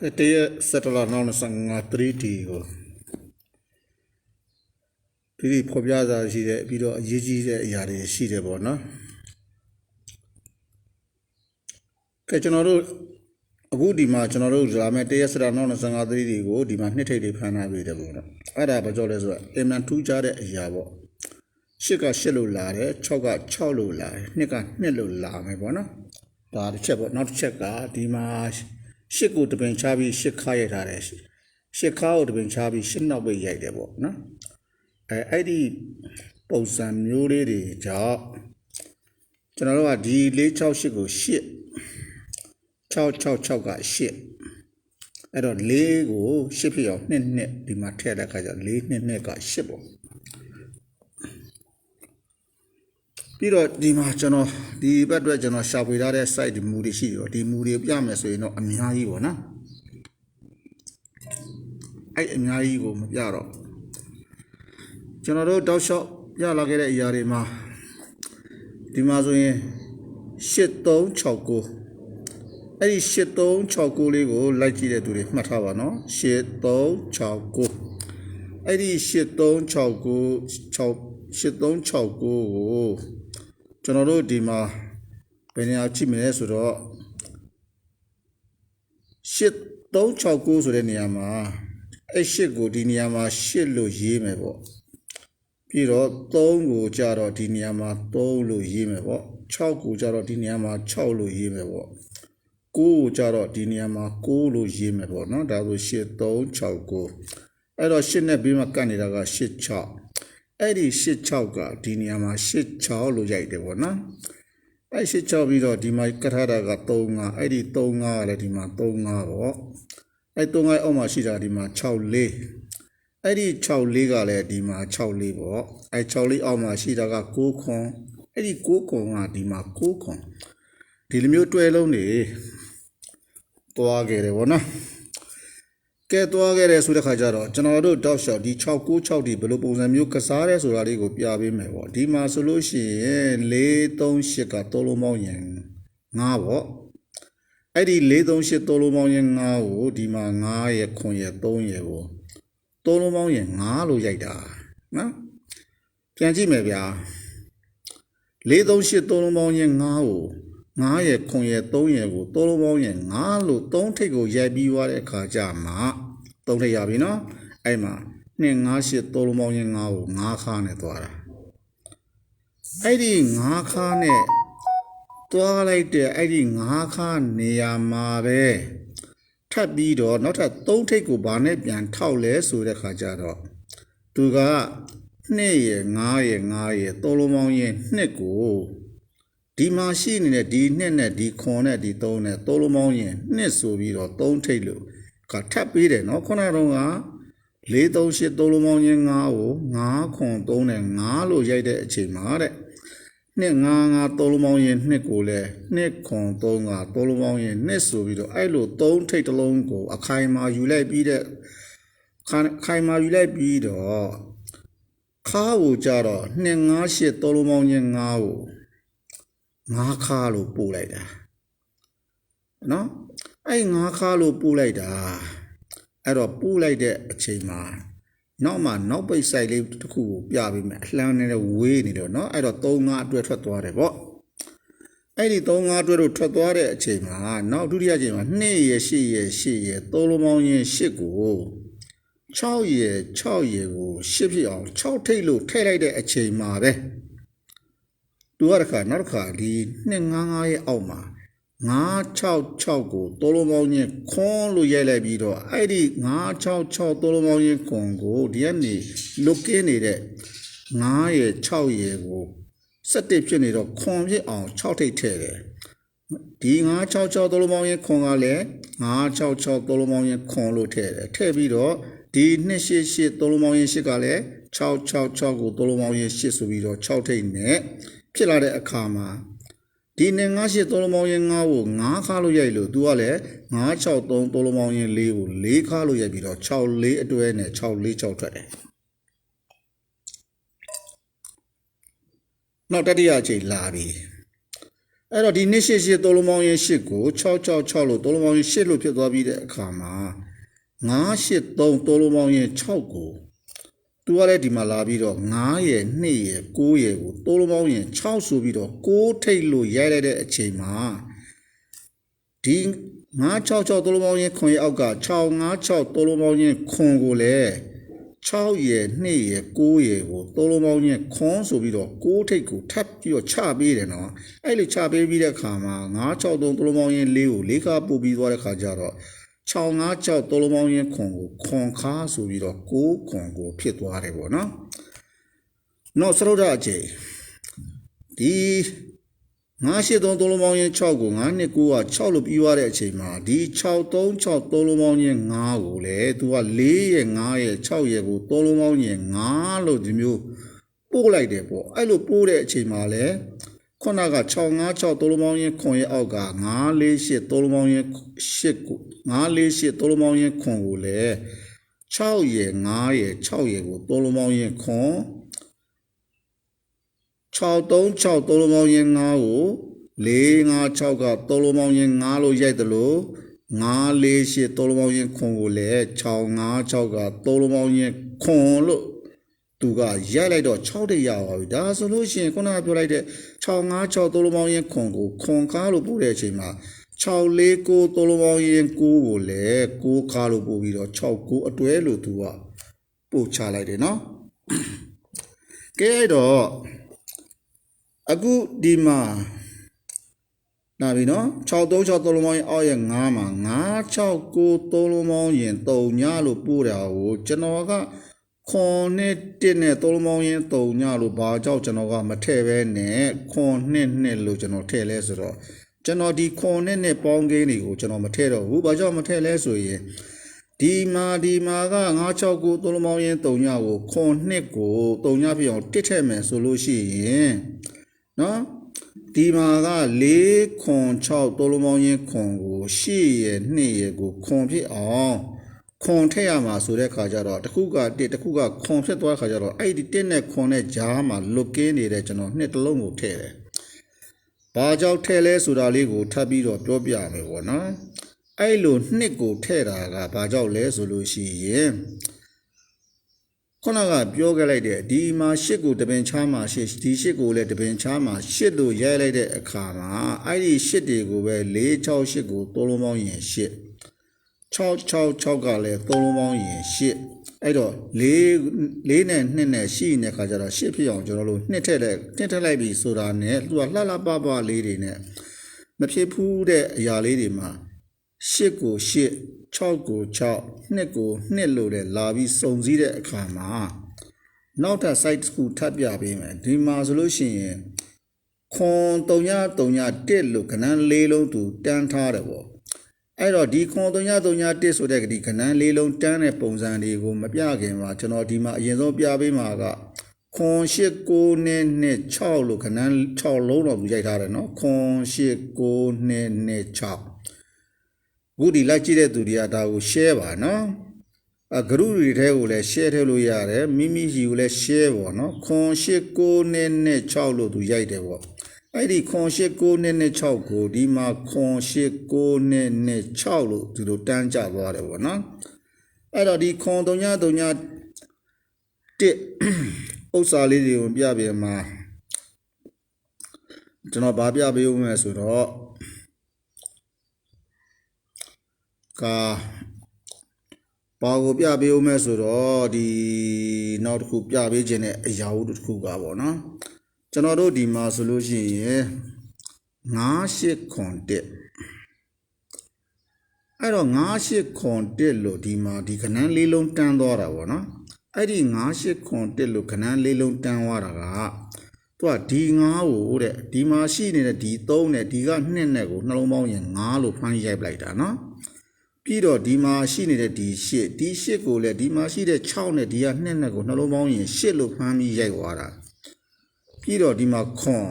ကဲတရစက်တလာနောက်25 3D ကိုဒီဒီဖော်ပြစာရှိတဲ့ပြီးတော့အရေးကြီးတဲ့အရာတွေရှိတယ်ပေါ့နော်ကဲကျွန်တော်တို့အခုဒီမှာကျွန်တော်တို့လာမယ့်တရစက်တလာနောက်25 3D ကိုဒီမှာနှစ်ထိပ်တွေဖန်ထားပေးတယ်ပေါ့နော်အဲ့ဒါဘာကြောင့်လဲဆိုတော့အင်မန်ထူးခြားတဲ့အရာပေါ့ရှစ်ကရှစ်လို့လာတယ်6က6လို့လာတယ်နှစ်ကနှစ်လို့လာမယ်ပေါ့နော်ဒါတစ်ချက်ပေါ့နောက်တစ်ချက်ကဒီမှာ ရှစ်ကိုတပင်ချပြီးရှစ်ခါရိုက်ထားတယ်ရှစ်ခါကိုတပင်ချပြီးရှစ်နောက်ပိတ်ရိုက်တယ်ပေါ့နော်အဲအဲ့ဒီပုံစံမျိုးလေးတွေကြောင့်ကျွန်တော်တို့ကဒီ468ကိုရှစ်666ကရှစ်အဲ့တော့၄ကိုရှစ်ဖြစ်အောင်နှစ်နှစ်ဒီမှာထည့်တဲ့အခါကျ၄နှစ်နှစ်ကရှစ်ပေါ့ ပြီးတော့ဒီမှာကျွန်တော်ဒီဘက်အတွက်ကျွန်တော်ရှာဖွေထားတဲ့ site ဒီမူတွေရှိတယ်ဒီမူတွေပြမယ်ဆိုရင်တော့အများကြီးပေါ့နော်အဲ့အများကြီးကိုမပြတော့ကျွန်တော်တို့တောက်လျှောက်ပြလာခဲ့တဲ့အရာတွေမှာဒီမှာဆိုရင်8369အဲ့ဒီ8369လေးကိုလိုက်ကြည့်တဲ့သူတွေမှတ်ထားပါနော်8369အဲ့ဒီ8369 8369ကို ကျွန်တော်တို့ဒီမှာဘယ်နေရာကြည့်မလဲဆိုတော့8369ဆိုတဲ့နေရာမှာအဲ့8ကိုဒီနေရာမှာ8လို့ရေးမယ်ပေါ့ပြီးတော့3ကိုကြတော့ဒီနေရာမှာ3လို့ရေးမယ်ပေါ့6ကိုကြတော့ဒီနေရာမှာ6လို့ရေးမယ်ပေါ့9ကိုကြတော့ဒီနေရာမှာ9လို့ရေးမယ်ပေါ့နော်ဒါဆို8369အဲ့တော့8နဲ့ပြီးမှကတ်နေတာက86 အဲ့ဒီ86ကဒီနေရာမှာ86လို့ရိုက်တယ်ပေါ့နော်အဲ့86ပြီးတော့ဒီမှာကတ်ထားတာက35အဲ့ဒီ35ကလည်းဒီမှာ35ပေါ့အဲ့35အောက်မှာရှိတာဒီမှာ64အဲ့ဒီ64ကလည်းဒီမှာ64ပေါ့အဲ့64အောက်မှာရှိတာက6ခွန်အဲ့ဒီ6ခွန်ကဒီမှာ6ခွန်ဒီလိုမျိုးတွဲလုံးတွေတွားခဲ့တယ်ပေါ့နော် ကဲသွားခဲ့တယ်ဆိုတဲ့ခါကျတော့ကျွန်တော်တို့တောက်လျှောက်ဒီ696ဒီဘယ်လိုပုံစံမျိုးကစားရဲဆိုတာလေးကိုပြပေးမယ်ပေါ့ဒီမှာဆိုလို့ရှိရင်438ကသုံးလုံးပေါင်းရင်9ပေါ့အဲ့ဒီ438သုံးလုံးပေါင်းရင်9ကိုဒီမှာ9ရဲ့9ရဲ့3ရဲ့ကိုသုံးလုံးပေါင်းရင်9လို့ရိုက်တာနော်ပြန်ကြည့်မယ်ဗျာ438သုံးလုံးပေါင်းရင်9ကို 9ရဲ့9ရဲ့3ရဲ့ကိုသုံးလုံးပေါင်းရင်9လို့3ထိပ်ကိုရိုက်ပြီးသွားတဲ့အခါကျမှ3ထိပ်ရပြီနော်အဲ့မှာ2 5 8သုံးလုံးပေါင်းရင်9ကို9ခါနဲ့သွားတာအဲ့ဒီ9ခါနဲ့သွားလိုက်တဲ့အဲ့ဒီ9ခါနေရာမှာပဲထပ်ပြီးတော့နောက်ထပ်3ထိပ်ကိုဗာနဲ့ပြန်ထောက်လဲဆိုတဲ့ခါကျတော့သူက2ရဲ့9ရဲ့9ရဲ့သုံးလုံးပေါင်းရင်2ကို ဒီမှာရှိနေတဲ့ဒီနှစ်နဲ့ဒီခွန်နဲ့ဒီသုံးနဲ့သုံးလုံးပေါင်းရင်နှစ်ဆိုပြီးတော့သုံးထိတ်လို့ကထပ်ပေးတယ်နော်ခုနကတော့က438သုံးလုံးပေါင်းရင်9ကို9ခွန်3နဲ့9လို့ရိုက်တဲ့အချိန်မှာတဲ့နှစ်9 9သုံးလုံးပေါင်းရင်နှစ်ကိုလည်းနှစ်ခွန်3ကသုံးလုံးပေါင်းရင်နှစ်ဆိုပြီးတော့အဲ့လိုသုံးထိတ်တစ်လုံးကို အခိုင်အမာယူလိုက်ပြီးတဲ့ခိုင်မာယူလိုက်ပြီးတော့ခါကိုကြတော့နှစ်98သုံးလုံးပေါင်းရင်9ကို ငါးခါလို့ပို့လိုက်တာနော်အဲ့ငါးခါလို့ပို့လိုက်တာအဲ့တော့ပို့လိုက်တဲ့အချိန်မှာနောက်မှနောက်ပိတ်ဆိုင်လေးတစ်ခုကိုပြပေးမယ်အလှမ်းနဲ့ဝေးနေတော့နော်အဲ့တော့3 5အတွက်ထွက်သွားတယ်ပေါ့အဲ့ဒီ3 5အတွက်တို့ထွက်သွားတဲ့အချိန်မှာနောက်ဒုတိယအချိန်မှာ2ရဲ့8ရဲ့8ရဲ့3လုံးပေါင်းရင်8ကို6ရဲ့6ရဲ့ကို8ဖြစ်အောင်6ထိတ်လို့ထည့်လိုက်တဲ့အချိန်မှာပဲ သူကတခါနောက်တစ်ခါဒီ255ရဲ့အောက်မှာ966ကိုတိုးလုံးပေါင်းချင်းခွန်းလို့ရိုက်လိုက်ပြီးတော့အဲ့ဒီ966တိုးလုံးပေါင်းချင်းခွန်ကိုဒီကနေလုတ်ကင်းနေတဲ့9ရဲ့6ရဲ့ကို17ဖြစ်နေတော့ခွန်ဖြစ်အောင်6ထိပ်ထည့်တယ်ဒီ966တိုးလုံးပေါင်းချင်းခွန်ကလည်း966တိုးလုံးပေါင်းချင်းခွန်လို့ထည့်တယ်ထည့်ပြီးတော့ဒီ288တိုးလုံးပေါင်းချင်း8ကလည်း666ကိုတိုးလုံးပေါင်းချင်း8ဆိုပြီးတော့6ထိပ်နဲ့ ဖြစ်လာတဲ့အခါမှာဒီနဲ့98သုံးလုံးပေါင်းရင်9ကို9ခါလို့ရိုက်လို့ तू ကလည်း963သုံးလုံးပေါင်းရင်4ကို4ခါလို့ရိုက်ပြီးတော့64အတွဲနဲ့646ထွက်တယ်နောက်တတိယအချိန်လာပြီအဲ့တော့ဒီနှစ်ရှစ်ရှစ်သုံးလုံးပေါင်းရင်ရှစ်ကို666လို့သုံးလုံးပေါင်းရင်ရှစ်လို့ဖြစ်သွားပြီးတဲ့အခါမှာ983သုံးလုံးပေါင်းရင်6ကို သူကလည်းဒီမှာလာပြီးတော့9ရဲ့2ရဲ့9ရဲ့ကိုသုံးလုံးပေါင်းရင်6ဆိုပြီးတော့6ထိတ်လို့ရိုက်လိုက်တဲ့အချိန်မှာဒီ966သုံးလုံးပေါင်းရင်ခွန်ရဲ့အောက်က656သုံးလုံးပေါင်းရင်ခွန်ကိုလည်း6ရဲ့2ရဲ့9ရဲ့ကိုသုံးလုံးပေါင်းရင်ခွန်ဆိုပြီးတော့6ထိတ်ကိုထပ်ပြီးတော့ချပေးတယ်နော်အဲ့လိုချပေးပြီးတဲ့အခါမှာ963သုံးလုံးပေါင်းရင်4ကို4ခါပို့ပြီးသွားတဲ့အခါကျတော့ 656သုံးလုံးပေါင်းရင်ခွန်ကိုခွန်ခါဆိုပြီးတော့6ခွန်ကိုဖြစ်သွားတယ်ပေါ့နော်နောက်စရုဒ္ဓအကျေဒီ983သုံးလုံးပေါင်းရင်6ကို9နှစ်9က6လို့ပြီးသွားတဲ့အချိန်မှာဒီ636သုံးလုံးပေါင်းရင်5ကိုလေသူက4ရဲ့5ရဲ့6ရဲ့ကိုသုံးလုံးပေါင်းရင်5လို့ဒီမျိုးပို့လိုက်တယ်ပေါ့အဲ့လိုပို့တဲ့အချိန်မှာလေ ခုနက656သုံးလုံးပေါင်းရင်ခွန်ရဲ့အောက်က948သုံးလုံးပေါင်းရင်8ကို948သုံးလုံးပေါင်းရင်ခွန်ကိုလေ6ရဲ့9ရဲ့6ရဲ့ကိုသုံးလုံးပေါင်းရင်ခွန်636သုံးလုံးပေါင်းရင်9ကို456ကသုံးလုံးပေါင်းရင်9လို့ရိုက်တယ်လို့948သုံးလုံးပေါင်းရင်ခွန်ကိုလည်း656ကသုံးလုံးပေါင်းရင်ခွန်လို့ သူကရိုက်လိုက်တော့6တိတ်ရပါပြီဒါဆိုလို့ရှိရင်ခုနကပြောလိုက်တဲ့656သုံးလုံးပေါင်းရင်ခွန်ကိုခွန်ကားလို့ပို့တဲ့အချိန်မှာ649သုံးလုံးပေါင်းရင်9ကိုလည်း9ကားလို့ပို့ပြီးတော့69အတွဲလို့သူကပို့ချလိုက်တယ်နော်ကဲအဲ့တော့အခုဒီမှာနာပြီနော်636သုံးလုံးပေါင်းရင်အောက်ရဲ့9မှာ969သုံးလုံးပေါင်းရင်3ညလို့ပို့တာကိုကျွန်တော်က ခွန်နဲ့1နဲ့သုံးလုံးပေါင်းရင်3ညလို့ဘာကြောင့်ကျွန်တော်ကမထည့်ပဲနဲ့ခွန်နဲ့2လို့ကျွန်တော်ထည့်လဲဆိုတော့ကျွန်တော်ဒီခွန်နဲ့နဲ့ပေါင်းကိန်းတွေကိုကျွန်တော်မထည့်တော့ဘူးဘာကြောင့်မထည့်လဲဆိုရင်ဒီမှာဒီမှာက969သုံးလုံးပေါင်းရင်3ညကိုခွန်2ကို3ညဖြစ်အောင်တစ်ထည့်မယ်ဆိုလို့ရှိရင်နော်ဒီမှာက4ခွန်6သုံးလုံးပေါင်းရင်ခွန်ကို8ရဲ့2ရဲ့ကိုခွန်ဖြစ်အောင် ခွန်ထည့်ရမှာဆိုတဲ့ခါကျတော့တစ်ခုက1တစ်ခုကခွန်ဖြစ်သွားတဲ့ခါကျတော့အဲ့ဒီ1နဲ့ခွန်နဲ့ဂျားမှာလွတ်ကင်းနေတဲ့ကျွန်တော်နှစ်တစ်လုံးကိုထည့်တယ်။ဘာကြောင့်ထည့်လဲဆိုတာလေးကိုထပ်ပြီးတော့ပြောပြမယ်ပေါ့နော်။အဲ့လိုနှစ်ကိုထည့်တာကဘာကြောင့်လဲဆိုလို့ရှိရင်ခုနကပြောခဲ့လိုက်တဲ့ဒီမှာရှစ်ကိုတပင်ချားမှာရှစ်ဒီရှစ်ကိုလည်းတပင်ချားမှာရှစ်လို့ရိုက်လိုက်တဲ့အခါမှာအဲ့ဒီရှစ်တွေကိုပဲ468ကိုသုံးလုံးပေါင်းရင်ရှစ် 666ကလည်းသုံးလုံးပေါင်းရင်ရှစ်အဲ့တော့4 4နဲ့2နဲ့ရှိနေတဲ့ခါကျတော့ရှစ်ဖြစ်အောင်ကျွန်တော်တို့နှစ်ထည့်လိုက်နှစ်ထည့်လိုက်ပြီဆိုတာနဲ့သူကလှလှပပလေးတွေနဲ့မဖြစ်ဘူးတဲ့အရာလေးတွေမှာရှစ်ကိုရှစ်6ကို6နှစ်ကိုနှစ်လို့တဲ့လာပြီးစုံစည်းတဲ့အခါမှာနောက်ထပ် site တစ်ခုထပ်ပြပေးမယ်ဒီမှာဆိုလို့ရှိရင်ခွန်331လို့ခဏန်းလေးလုံးသူတန်းထားတယ်ပေါ့ အဲ့တော့ဒီခွန်331ဆိုတဲ့ဒီခဏန်းလေးလုံးတန်းတဲ့ပုံစံတွေကိုမပြခင်မှာကျွန်တော်ဒီမှာအရင်ဆုံးပြပေးမှာကခွန်8 9နဲ့နဲ့6လို့ခဏန်း6လုံးတော့သူရိုက်ထားတယ်နော်ခွန်8 9နဲ့နဲ့6အခုဒီလိုက်ကြည့်တဲ့သူတွေကဒါကို share ပါနော်အဂရုတွေထဲကိုလည်း share ထည့်လို့ရတယ်မိမိစီကိုလည်း share ပေါ့နော်ခွန်8 9နဲ့နဲ့6လို့သူရိုက်တယ်ပေါ့ အဲ့ဒီခွန်8 9နဲ့နဲ့6ကိုဒီမှာခွန်8 9နဲ့နဲ့6လို့သူတို့တန်းကြသွားတယ်ပေါ့နော်အဲ့တော့ဒီခွန်3ည3ညတစ်ဥစ္စာလေးတွေကိုပြပြမှာကျွန်တော်ဗာပြပေးဦးမယ်ဆိုတော့ကာပါကိုပြပေးဦးမယ်ဆိုတော့ဒီနောက်တစ်ခုပြပေးခြင်းတဲ့အရာဝတ္ထုတစ်ခုကပေါ့နော် ကျွန်တော်တို့ဒီမှာဆိုလို့ရှိရင်98ခွန်တက်အဲ့တော့98ခွန်တက်လို့ဒီမှာဒီခဏန်းလေးလုံးတန်းသွားတာပေါ့နော်အဲ့ဒီ98ခွန်တက်လို့ခဏန်းလေးလုံးတန်းသွားတာကသူကဒီ9ကိုတဲ့ဒီမှာရှိနေတဲ့ဒီ3နဲ့ဒီက2နဲ့ကိုနှလုံးပေါင်းရင်9လို့ဖမ်းရိုက်ပလိုက်တာနော်ပြီးတော့ဒီမှာရှိနေတဲ့ဒီ8ဒီ8ကိုလည်းဒီမှာရှိတဲ့6နဲ့ဒီက2နဲ့ကိုနှလုံးပေါင်းရင်8လို့ဖမ်းပြီးရိုက်သွားတာ ပြီးတော့ဒီမှာခွန်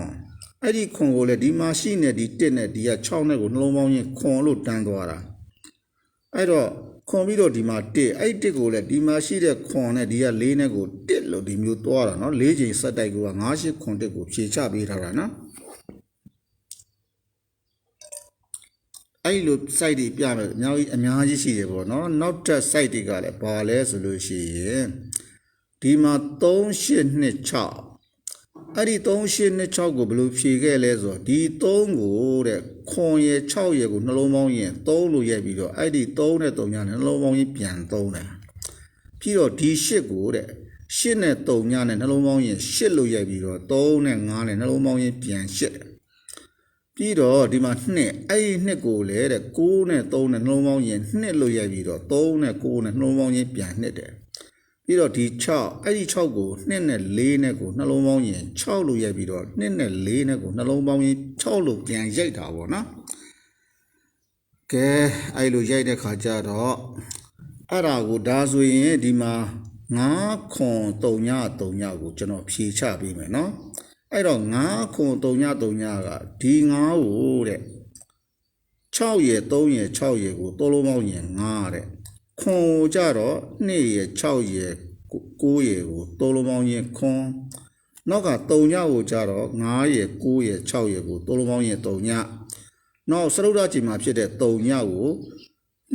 အဲ့ဒီခွန်ကိုလည်းဒီမှာရှိနေဒီတက်နဲ့ဒီက6နဲ့ကိုနှလုံးပေါင်းရင်ခွန်လို့တန်းသွားတာအဲ့တော့ခွန်ပြီးတော့ဒီမှာတက်အဲ့ဒီတက်ကိုလည်းဒီမှာရှိတဲ့ခွန်နဲ့ဒီက6နဲ့ကိုတက်လို့ဒီမျိုးသွားတာနော်၄ချိန်ဆက်တိုက်ကိုက9ရှစ်ခွန်တက်ကိုဖြည့်ချပေးထားတာနော်အဲ့လို site တွေပြမယ်အများကြီးအများကြီးရှိတယ်ပေါ့နော်နောက်ထပ် site တွေကလည်းဘာလဲဆိုလို့ရှိရင်ဒီမှာ3 8 2 6 အဲ့ဒီ3826ကိုဘယ်လိုဖြေခဲ့လဲဆိုတော့ဒီ3ကိုတဲ့ခွန်ရ6ရကိုနှလုံးပေါင်းရင်3လို့ရိုက်ပြီးတော့အဲ့ဒီ3နဲ့3ညနဲ့နှလုံးပေါင်းရင်ပြန်3တယ်ပြီးတော့ဒီ8ကိုတဲ့8နဲ့3ညနဲ့နှလုံးပေါင်းရင်8လို့ရိုက်ပြီးတော့3နဲ့5နဲ့နှလုံးပေါင်းရင်ပြန်8တယ်ပြီးတော့ဒီမှာနှစ်အဲ့ဒီနှစ်ကိုလေတဲ့6နဲ့3နဲ့နှလုံးပေါင်းရင်နှစ်လို့ရိုက်ပြီးတော့3နဲ့9နဲ့နှလုံးပေါင်းရင်ပြန်နှစ်တယ် ပြီးတော့ဒီ6အဲ့ဒီ6ကို2နဲ့4နဲ့ကိုနှလုံးပေါင်းရင်6လို့ရိုက်ပြီးတော့2နဲ့4နဲ့ကိုနှလုံးပေါင်းရင်6လို့ပြန်ရိုက်တာပေါ့နော်ကဲအဲ့လိုရိုက်တဲ့ခါကျတော့အဲ့ဒါကိုဒါဆိုရင်ဒီမှာ9ခွန်3ည3ညကိုကျွန်တော်ဖြေချပေးမယ်နော်အဲ့တော့9ခွန်3ည3ညကဒီ9ကိုတဲ့6ရယ်3ရယ်6ရယ်ကိုတိုးလုံးပေါင်းရင်9တဲ့ ခွန်ကိုကြတော့2ရယ်6ရယ်9ရယ်ကိုတိုးလုံးပေါင်းရင်ခွန်နောက်က3ညကိုကြတော့9ရယ်9ရယ်6ရယ်ကိုတိုးလုံးပေါင်းရင်3ညနောက်စရုဒ္ဓချိန်မှာဖြစ်တဲ့3ညကို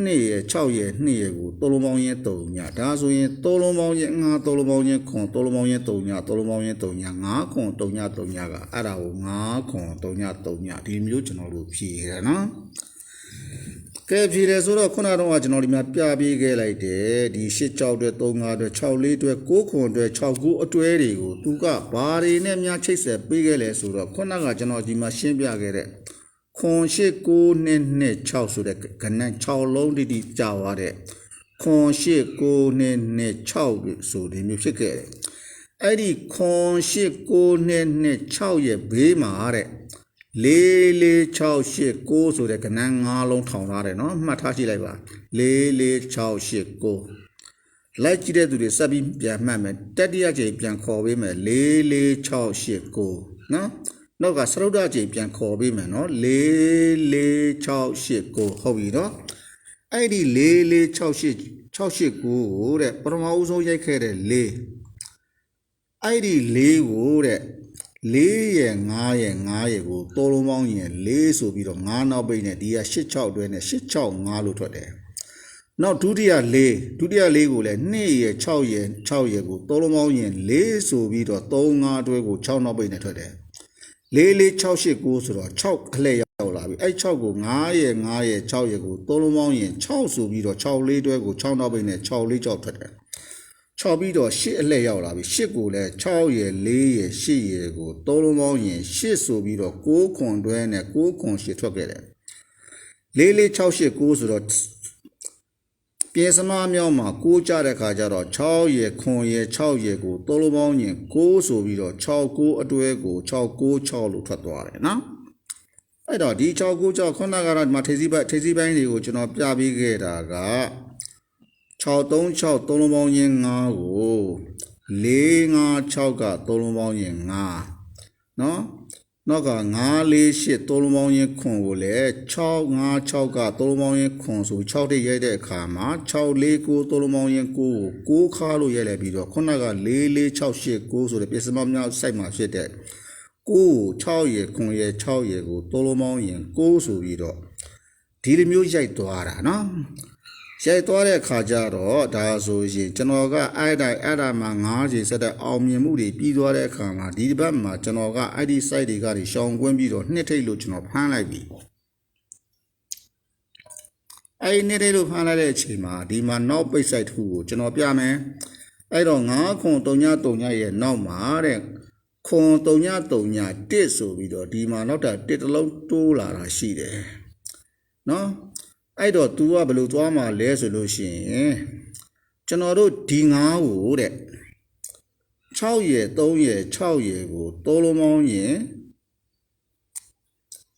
2ရယ်6ရယ်2ရယ်ကိုတိုးလုံးပေါင်းရင်3ညဒါဆိုရင်တိုးလုံးပေါင်းရင်9တိုးလုံးပေါင်းရင်ခွန်တိုးလုံးပေါင်းရင်3ညတိုးလုံးပေါင်းရင်3ည9ခွန်3ည3ညကအဲ့ဒါကို9ခွန်3ည3ညဒီမျိုးကျွန်တော်တို့ဖြည့်ရနော် ကဲဖြည့်တယ်ဆိုတော့ခုနကတော့ကျွန်တော်ဒီမှာပြပေးခဲ့လိုက်တယ်ဒီ8ကြောက်အတွက်3 5အတွက်6 4အတွက်9ခွန်အတွက်6 9အတွဲတွေကိုသူကဘာတွေနဲ့များချိတ်ဆက်ပေးခဲ့လဲဆိုတော့ခုနကကျွန်တော်ဒီမှာရှင်းပြခဲ့တဲ့ခွန်ရှိ9နှစ်နှစ်6ဆိုတဲ့ကဏ္ဍ6လုံးတိတိကြာသွားတဲ့ခွန်ရှိ9နှစ်နှစ်6ဆိုဒီမျိုးဖြစ်ခဲ့တယ်။အဲ့ဒီခွန်ရှိ9နှစ်နှစ်6ရဲ့ဘေးမှာတဲ့ 4468ဆိုတဲ့ကဏ္ဍ5လုံးထောင်ထားတယ်နော်မှတ်ထားကြည့်လိုက်ပါ44689လိုက်ကြည့်တဲ့သူတွေစပ်ပြီးပြန်မှတ်မယ်တတိယကြိမ်ပြန်ခေါ်ပေးမယ်44689နော်နောက်ကစရုဒ္ဓကြိမ်ပြန်ခေါ်ပေးမယ်နော်44689ဟုတ်ပြီနော်အဲ့ဒီ4468689ကိုတဲ့ပထမဦးဆုံးရိုက်ခဲ့တဲ့4အဲ့ဒီ4ကိုတဲ့ 4ရဲ့5ရဲ့5ရဲ့ကိုတိုးလုံးပေါင်းရင်4ဆိုပြီးတော့9နောက်ပိတ်နဲ့ဒီက86အတွဲနဲ့865လို့ထွက်တယ်။နောက်ဒုတိယ4ဒုတိယ4ကိုလည်း2ရဲ့6ရဲ့6ရဲ့ကိုတိုးလုံးပေါင်းရင်4ဆိုပြီးတော့3 5အတွဲကို6နောက်ပိတ်နဲ့ထွက်တယ်။44689ဆိုတော့6အလှည့်ရောက်လာပြီ။အဲ့6ကို9ရဲ့9ရဲ့6ရဲ့ကိုတိုးလုံးပေါင်းရင်6ဆိုပြီးတော့6 4တွဲကို6နောက်ပိတ်နဲ့6 4 6ထွက်တယ်။ 6ပြီးတော့8အလှည့်ရောက်လာပြီ8ကိုလည်း6ရယ်4ရယ်8ရယ်ကိုသုံးလုံးပေါင်းရင်8ဆိုပြီးတော့6ခွန်တွဲနဲ့6ခွန်8ထွက်ခဲ့တယ်4 4 6 8 9ဆိုတော့ပြေစမမြောက်မှာ6ကြတဲ့ခါကျတော့6ရယ်ခွန်ရယ်6ရယ်ကိုသုံးလုံးပေါင်းရင်6ဆိုပြီးတော့6 9အတွဲကို6 9 6လို့ထွက်သွားတယ်နော်အဲ့တော့ဒီ6 9 6ခုနကတော့ဒီမှာထေစီပိုင်းထေစီပိုင်းတွေကိုကျွန်တော်ပြပေးခဲ့တာက 636သုံးလုံးပေါင်းရင်9ကို456ကသုံးလုံးပေါင်းရင်9နော်နောက်က948သုံးလုံးပေါင်းရင်ခွန်ကိုလည်း656ကသုံးလုံးပေါင်းရင်ခွန်ဆို6တိတ်ရိုက်တဲ့အခါမှာ649သုံးလုံးပေါင်းရင်9ကို6ခါလို့ရိုက်လိုက်ပြီးတော့ခုနက44689ဆိုတဲ့ပြစ္စမမြောက်စိုက်မှာဖြစ်တဲ့9ကို6ရယ်ခွန်ရယ်6ရယ်ကိုသုံးလုံးပေါင်းရင်9ဆိုပြီးတော့ဒီလိုမျိုးရိုက်သွားတာနော် ရိုက်သွားတဲ့အခါကျတော့ဒါဆိုရင်ကျွန်တော်ကအဲ့တိုင်းအဲ့ဒါမှ9ချိန်ဆက်တဲ့အောင်မြင်မှုတွေပြီးသွားတဲ့အခါမှာဒီတစ်ပတ်မှာကျွန်တော်ကအဲ့ဒီ site တွေကနေရှောင်ကွင်းပြီးတော့နှစ်ထိတ်လို့ကျွန်တော်ဖမ်းလိုက်ပြီအဲ့ဒီနှစ်ထိတ်လို့ဖမ်းလိုက်တဲ့အချိန်မှာဒီမှာနောက်ပိတ် site တစ်ခုကိုကျွန်တော်ပြမယ်အဲ့တော့9ခွန်3ည3ညရဲ့နောက်မှာတဲ့ခွန်3ည3ည1ဆိုပြီးတော့ဒီမှာနောက်တာ1တစ်လုံးတိုးလာတာရှိတယ်နော် အဲ့တော့ तू ကဘယ်လိုသွားမှာလဲဆိုလို့ရှိရင်ကျွန်တော်တို့ဒီ9ကိုတဲ့6ရယ်3ရယ်6ရယ်ကိုတိုးလုံးပေါင်းရင်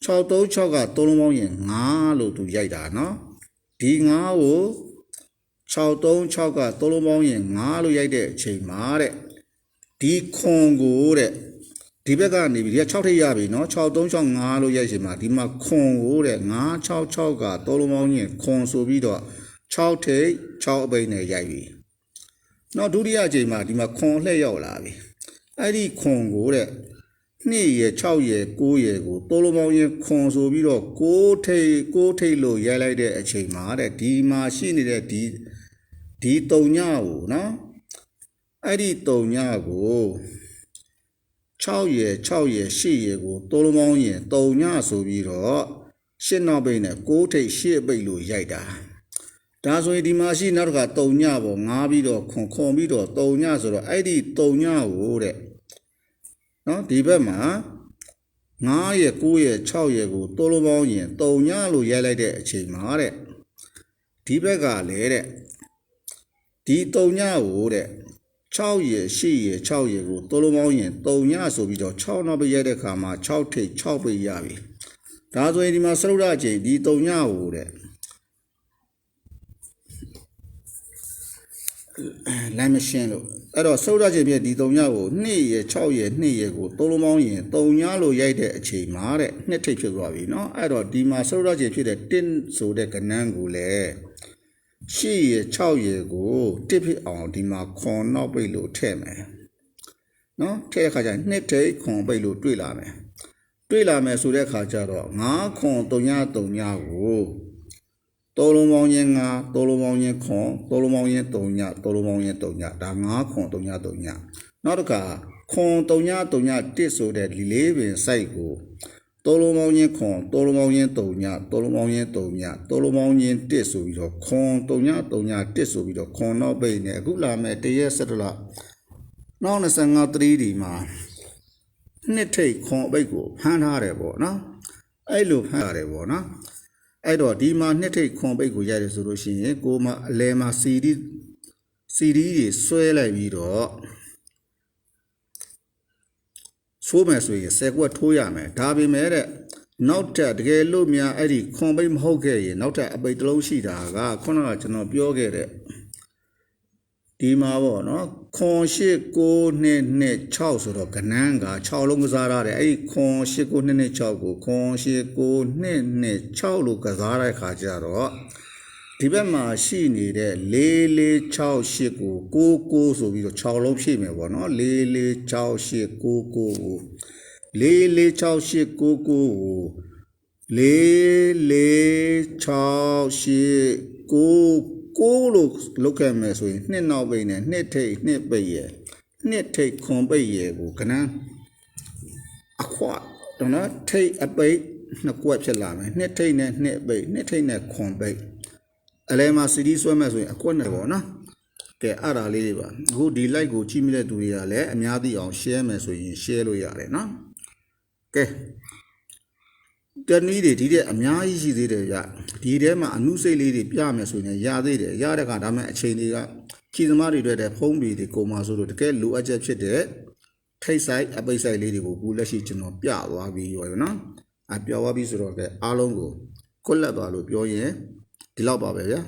636ကတိုးလုံးပေါင်းရင်9လို့ तू ရိုက်တာเนาะဒီ9ကို636ကတိုးလုံးပေါင်းရင်9လို့ရိုက်တဲ့အချိန်မှာတဲ့ဒီခွန်ကိုတဲ့ ဒီဘက်ကနေပြီးဒီက6ထိပ်ရပြီเนาะ6365လို့ရိုက်ရှင်မှာဒီမှာခွန်ကိုတဲ့966ကတိုးလုံးပေါင်းရင်ခွန်ဆိုပြီးတော့6ထိပ်6အပိတ်နဲ့ရိုက်ပြီနောက်ဒုတိယအချိန်မှာဒီမှာခွန်လှည့်ရောက်လာပြီအဲ့ဒီခွန်ကိုတဲ့ 2ရယ်6ရယ်9ရယ်ကိုတိုးလုံးပေါင်းရင်ခွန်ဆိုပြီးတော့6ထိတ်6ထိတ်လို့ရိုက်လိုက်တဲ့အချိန်မှာတဲ့ဒီမှာရှိနေတဲ့ဒီဒီတုံညကိုနော်အဲ့ဒီတုံညကို 6ရယ်6ရယ်8ရယ်ကိုတိုးလုံးပေါင်းရင်တုံညဆိုပြီးတော့ရှင်းနောက်ပိတ်နဲ့6ထိတ်8ပိတ်လို့ရိုက်တာဒါဆိုရင်ဒီမှာရှိနောက်တစ်ခါတုံညပေါ့ငားပြီးတော့ခွန်ခွန်ပြီးတော့တုံညဆိုတော့အဲ့ဒီတုံညကိုတဲ့နော်ဒီဘက်မှာ9ရဲ့9ရဲ့6ရဲ့ကိုတိုးလုံးပေါင်းရင်တုံညလို့ရိုက်လိုက်တဲ့အချိန်မှာတဲ့ဒီဘက်ကလည်းတဲ့ဒီတုံညကိုတဲ့ 6ရဲ့8ရဲ့6ရဲ့ကိုတိုးလုံးပေါင်းရင်တုံညဆိုပြီးတော့6နောက်ပဲရိုက်တဲ့ခါမှာ6ထိပ်6ပဲရပြီဒါဆိုရင်ဒီမှာစရုဒ္ဓအချိန်ဒီတုံညကိုတဲ့ လမ်းမရှင်းလို့အဲ့တော့စုတ်ရခြင်းပြဒီ၃ညကို2ရယ်6ရယ်2ရယ်ကိုသုံးလုံးပေါင်းရင်3ညလို့ရိုက်တဲ့အချိန်မှာတဲ့နှစ်ထိပ်ဖြစ်သွားပြီเนาะအဲ့တော့ဒီမှာစုတ်ရခြင်းဖြစ်တဲ့1ဆိုတဲ့ကဏ္ဍကိုလည်း ရှေ့ရ6ရကိုတစ်ဖြစ်အောင်ဒီမှာခွန်နောက်ပိတ်လို့ထည့်မယ်နော်ထည့်တဲ့ခါကျနှစ်ထိတ်ခွန်ပိတ်လို့တွေ့လာမယ်တွေ့လာမယ်ဆိုတဲ့ခါကျတော့9ခွန်3 3ညကိုတောလုံးပေါင်းရင်9တောလုံးပေါင်းရင်ခွန်တောလုံးပေါင်းရင်3ညတောလုံးပေါင်းရင်3ညဒါ9ခွန်3ည3ညနောက်တစ်ခါခွန်3ည3ည1ဆိုတဲ့ဒီလေးပင် site ကို တိုးလုံးပေါင်းရင်ခွန်တိုးလုံးပေါင်းရင်3ညတိုးလုံးပေါင်းရင်3ညတိုးလုံးပေါင်းရင်1ဆိုပြီးတော့ခွန်3ည3ည1ဆိုပြီးတော့ခွန်တော့ပိတ်နေအခုလာမဲ့တရက်17လနောက်25 3ဒီမှာနှစ်ထိတ်ခွန်အပိတ်ကိုဖမ်းထားတယ်ပေါ့နော်အဲ့လိုဖမ်းရတယ်ပေါ့နော်အဲ့တော့ဒီမှာနှစ်ထိတ်ခွန်ပိတ်ကိုရတယ်ဆိုလို့ရှိရင်ကိုမအလဲမှာ CD CD တွေဆွဲလိုက်ပြီးတော့ ဆိုးမယ်ဆိုရင်10ကွက်ထိုးရမယ်ဒါပေမဲ့တဲ့နောက်ထပ်တကယ်လို့များအဲ့ဒီခွန်ပိတ်မဟုတ်ခဲ့ရင်နောက်ထပ်အပိတ်တစ်လုံးရှိတာကခုနကကျွန်တော်ပြောခဲ့တဲ့ဒီမှာပေါ့နော်ခွန်8 9 2 2 6ဆိုတော့ကနန်းက6လုံးကစားရတယ်အဲ့ဒီခွန်8 9 2 2 6ကိုခွန်8 9 2 2 6လို့ကစားတဲ့ခါကျတော့ ဒီဘက်မှာရှိနေတဲ့4 4 6 8ကို9 9ဆိုပြီးတော့6လုံးဖြည့်မယ်ပေါ့နော်4 4 6 8 9 9ကို4 4 6 8 9 9ကိုလေးလေး6 8 9ကိုလို့လုတ်ခဲ့မယ်ဆိုရင်နှစ်နောက်ပိတ်နဲ့နှစ်ထိတ်နှစ်ပိတ်ရယ်နှစ်ထိတ်ခွန်ပိတ်ရယ်ကိုကနန်းအခွာတော့နော်ထိတ်အပိတ်နှစ်ကွက်ဖြစ်လာမယ်နှစ်ထိတ်နဲ့နှစ်ပိတ်နှစ်ထိတ်နဲ့ခွန်ပိတ် အလဲမှာစီဒီဆွဲမဲ့ဆိုရင်အကွက်နဲ့ပေါ့နော်ကဲအဲ့ဒါလေးတွေပါအခုဒီ like ကိုကြည့်မိတဲ့သူတွေကလည်းအများသိအောင် share မယ်ဆိုရင် share လို့ရတယ်နော်ကဲတနည်းတွေဒီတဲ့အများကြီးရှိသေးတယ်ဗျဒီထဲမှာအနုစိတ်လေးတွေပြမယ်ဆိုရင်ရသေးတယ်ရတဲ့ခါဒါမဲ့အချိန်တွေကခီသမားတွေအတွက်တဲ့ဖုံးတွေတွေကုန်ပါဆိုလို့တကယ်လိုအပ်ချက်ဖြစ်တဲ့ထိတ်ဆိုင်အပိတ်ဆိုင်လေးတွေကိုခုလက်ရှိကျွန်တော်ပြသွားပြီးရောနော်အပြောသွားပြီးဆိုတော့ကဲအားလုံးကိုခွက်လက်သွားလို့ပြောရင် ဒီလောက်ပါပဲဗျာ